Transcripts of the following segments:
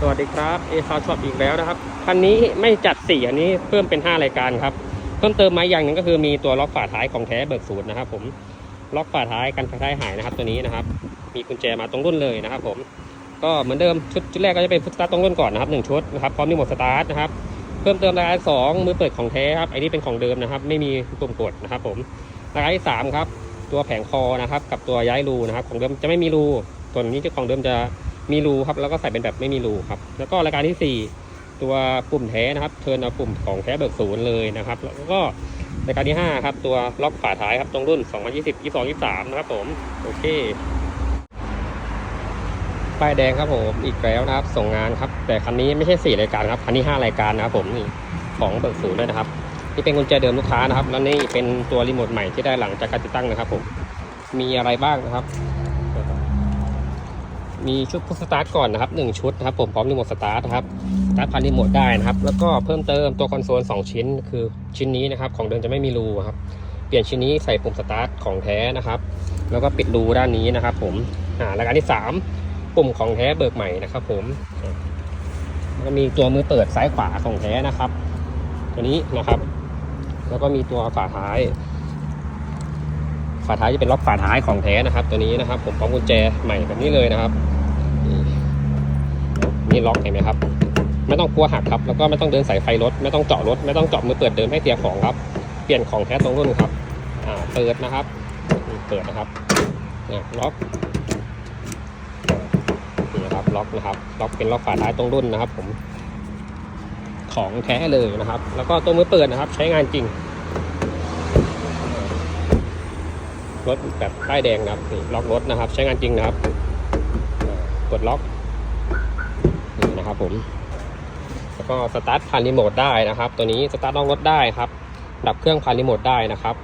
สวัสดีครับเอซาช็อปอีกแล้วนะครับคันนี้ไม่จัดสี่อันนี้เพิ่มเป็น 5 รายการครับเพิ่มเติมมาอย่างหนึ่งก็คือมีตัวล็อกฝาท้ายของแท้เบิกสูตรนะครับ ผมล็อกฝาท้ายกันไฟท้ายหายนะครับ ตัวนี้นะครับ มีกุญแจมาตรงรุ่นเลยนะครับ ผมก็เหมือนเดิมชุดชุดแรกก็จะเป็นฟุตสตาร์ทตรงรุ่นก่อนนะครับหนึ่งชุดนะครับพร้อมรีโมทสตาร์ทนะครับเพิ่มเติมรายการสองมือเปิดของแท้ครับไอ้นี่เป็นของเดิมนะครับ ไม่มีปุ่มกดนะครับ ผมรายการที่สามครับตัวแผงคอนะครับ กับตัวย้ายรูนะครับ ของเดิมจะไม่มีรูส่วนนี้จะของเดิมจะ มีรูครับแล้วก็ใส่เป็นแบบไม่มีรูครับ แล้วก็รายการที่ 4 ตัวปุ่มแท้นะครับเทินเอาปุ่มของแท้เบิกศูนย์เลยนะครับ แล้วก็รายการที่5ครับตัวล็อกฝาท้ายครับตรงรุ่น 2020 22 23 นะครับผมโอเคป้ายแดงครับผมอีกแล้วนะครับ ส่งงานครับ แต่คันนี้ไม่ใช่ 4 รายการครับคันนี้ 5 รายการนะครับผมนี่ของเบิกศูนย์ด้วยนะครับนี่เป็นกุญแจเดิมลูกค้านะครับ แล้วนี่เป็นตัวรีโมทใหม่ที่ได้หลังจากการติดตั้งนะครับผมมีอะไรบ้างนะครับ มีชุดพุทสตาร์ทก่อนนะครับ1ชุดนะครับผมพร้อมรีโมทสตาร์ทนะครับสตาร์ทพันรีโมทได้นะครับ แล้วก็เพิ่มเติมตัวคอนโซล2 ชิ้น คือชิ้นนี้นะครับของเดิมจะไม่มีรูครับเปลี่ยนชิ้นนี้ใส่ปุ่มสตาร์ทของแท้นะครับ แล้วก็ปิดรูด้านนี้นะครับ ผมอ่ารายการที่ 3 ปุ่มของแท้เบิกใหม่นะครับ ผมแล้วก็มีตัวมือเปิดซ้ายขวาของแท้นะครับ ตัวนี้นะครับ แล้วก็มีตัวฝาท้ายฝาท้ายจะเป็นล็อกฝาท้ายของแท้นะครับ ตัวนี้นะครับ ผมพร้อมกุญแจใหม่แบบนี้เลยนะครับ นี่ล็อกเห็นไหมครับ ไม่ต้องกลัวหักครับ แล้วก็ไม่ต้องเดินสายไฟรถ ไม่ต้องเจาะรถ ไม่ต้องเจาะมือเปิดเดิมให้เตียของครับ เปลี่ยนของแท้ตรงรุ่นครับ อ่า เปิดนะครับ เปิดนะครับเนี่ยล็อกนี่นะครับล็อกนะครับ ล็อกเป็นล็อกฝาท้ายตรงรุ่นนะครับ ผม ของแท้เลยนะครับ แล้วก็ตัวมือเปิดนะครับ ใช้งานจริง รถแบบป้ายแดงนะครับนี่ล็อกรถนะครับ ใช้งานจริงนะครับกดล็อก นะครับผม แล้วก็สตาร์ทผ่านรีโมทได้นะครับ ตัวนี้สตาร์ทล็อกรถได้ครับ ดับเครื่องผ่านรีโมทได้นะครับ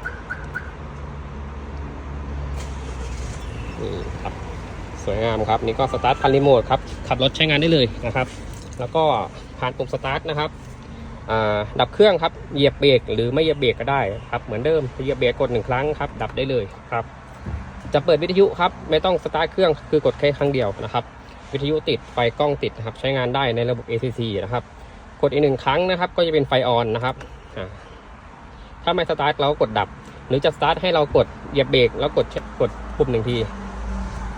นี่ครับสวยงามครับนี่ก็สตาร์ทผ่านรีโมทครับขับรถใช้งานได้เลยนะครับ แล้วก็ผ่านปุ่มสตาร์ทนะครับดับเครื่องครับเหยียบเบรกหรือไม่เหยียบเบรกก็ได้ครับเหมือนเดิมเหยียบเบรกกดหนึ่งครั้งครับ ดับได้เลยครับ จะเปิดวิทยุครับ ไม่ต้องสตาร์ทเครื่องคือกดแค่ครั้งเดียวนะครับ วิทยุติดไฟกล้องติดนะครับใช้งานได้ในระบบ ACC นะครับ กดอีกหนึ่งครั้งนะครับ ก็จะเป็นไฟออนนะครับถ้าไม่สตาร์ทเรากดดับ หรือจะสตาร์ทให้เรากดเหยียบเบรกแล้วกดกดปุ่มหนึ่งที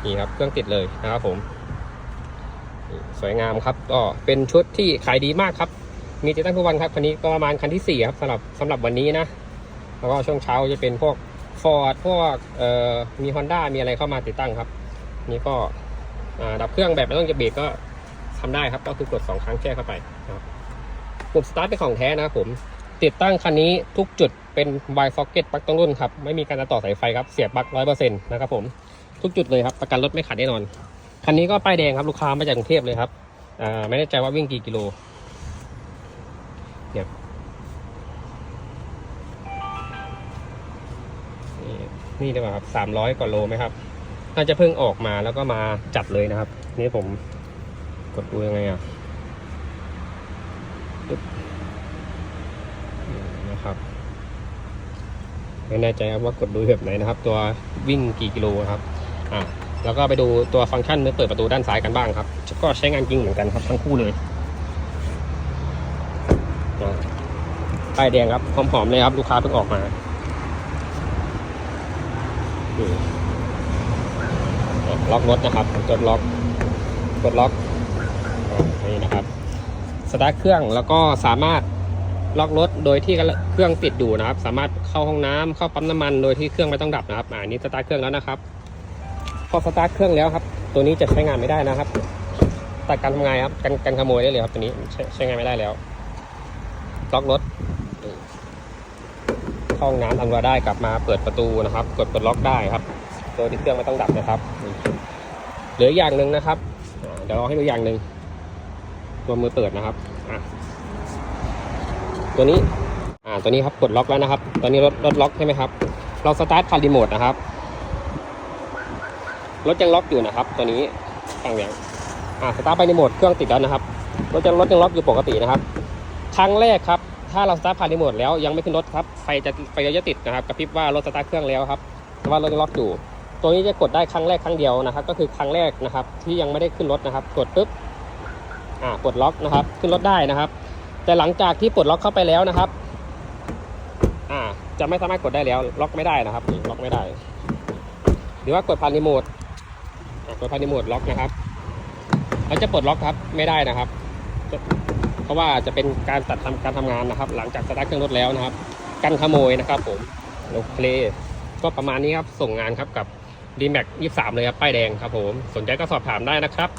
นี่ครับเครื่องติดเลยนะครับผมสวยงามครับก็เป็นชุดที่ขายดีมากครับ มีติดตั้งทุกวันครับคันนี้ก็ประมาณคันที่สี่ครับสำหรับสำหรับวันนี้นะแล้วก็ช่วงเช้าจะเป็นพวกฟอร์ดพวกเอ่อมี Honda มีอะไรเข้ามาติดตั้งครับ นี่ก็ ดับเครื่องแบบไม่ต้องจะเบรกก็ทำได้ครับ ก็คือกด 2 ครั้งแช่เข้าไปนะครับปุ่มสตาร์ทเป็นของแท้นะครับผมติดตั้งคันนี้ทุกจุดเป็น Y socket ปลั๊กต้องรุ่นครับ ไม่มีการต่อสายไฟครับ เสียบปลั๊กร้อยเปอร์เซ็นต์นะครับผม ทุกจุดเลยครับ ประกันรถไม่ขาดแน่นอน คันนี้ก็ป้ายแดงครับ ลูกค้ามาจากกรุงเทพเลยครับ อ่า ไม่แน่ใจว่าวิ่งกี่กิโล เนี่ยนี่นี่ดีกว่าครับสามร้อยกว่าโลไหมครับ น่าจะเพิ่งออกมาแล้วก็มาจัดเลยนะครับ นี่ผมกดดูยังไงอะนะครับไม่แน่ใจครับว่ากดดูแบบไหนนะครับ ตัววิ่งกี่กิโลครับอ่าแล้วก็ไปดูตัวฟังก์ชันเมื่อเปิดประตูด้านซ้ายกันบ้างครับ ก็ใช้งานจริงเหมือนกันครับทั้งคู่เลยป้ายแดงครับหอมๆเลยครับ ลูกค้าเพิ่งออกมา ล็อกรถนะครับกดล็อกกดล็อกนี่นะครับสตาร์ทเครื่องแล้วก็สามารถล็อกรถโดยที่เครื่องติดอยู่นะครับ สามารถเข้าห้องน้ำเข้าปั๊มน้ำมันโดยที่เครื่องไม่ต้องดับนะครับอ่านี่สตาร์ทเครื่องแล้วนะครับ พอสตาร์ทเครื่องแล้วครับ ตัวนี้จะใช้งานไม่ได้นะครับตัดการทำงานครับกันกันขโมยได้เลยครับตัวนี้ใช้ใช้งานไม่ได้แล้วล็อกรถห้องน้ำทำเวลาได้กลับมาเปิดประตูนะครับ กดปลดล็อกได้ครับ โดยที่เครื่องไม่ต้องดับนะครับเหลืออย่างหนึ่งนะครับเดี๋ยวเราให้ดูอย่างหนึ่งตัวมือเปิดนะครับตัวนี้อ่าตัวนี้ครับกดล็อกแล้วนะครับ ตอนนี้รถรถล็อกใช่ไหมครับ เราสตาร์ทผ่านรีโมทนะครับรถยังล็อกอยู่นะครับ ตัวนี้ฟังอย่างอ่าสตาร์ทไปรีโมทเครื่องติดแล้วนะครับรถยังรถยังล็อกอยู่ปกตินะครับ ครั้งแรกครับ ถ้าเราสตาร์ทผ่านรีโมทแล้วยังไม่ขึ้นรถครับไฟจะไฟจะติดนะครับกระพริบว่ารถสตาร์ทเครื่องแล้วครับแต่ว่ารถยังล็อกอยู่ ตัวนี้จะกดได้ครั้งแรกครั้งเดียวนะครับ ก็คือครั้งแรกนะครับ ที่ยังไม่ได้ขึ้นรถนะครับ กดปุ๊บอ่าปลดล็อกนะครับ ขึ้นรถได้นะครับ แต่หลังจากที่ปลดล็อกเข้าไปแล้วนะครับอ่าจะไม่สามารถกดได้แล้ว ล็อกไม่ได้นะครับล็อกไม่ได้ หรือว่ากดผ่านรีโมทกดผ่านรีโมทล็อกนะครับเขาจะปลดล็อกครับไม่ได้นะครับ เพราะว่าจะเป็นการตัดทำการทำงานนะครับ หลังจากสตาร์ทเครื่องรถแล้วนะครับ กันขโมยนะครับ ผมโอเคก็ประมาณนี้ครับส่งงานครับกับ ดีแม็กยี่สามเลยครับ ป้ายแดงครับผม สนใจก็สอบถามได้นะครับ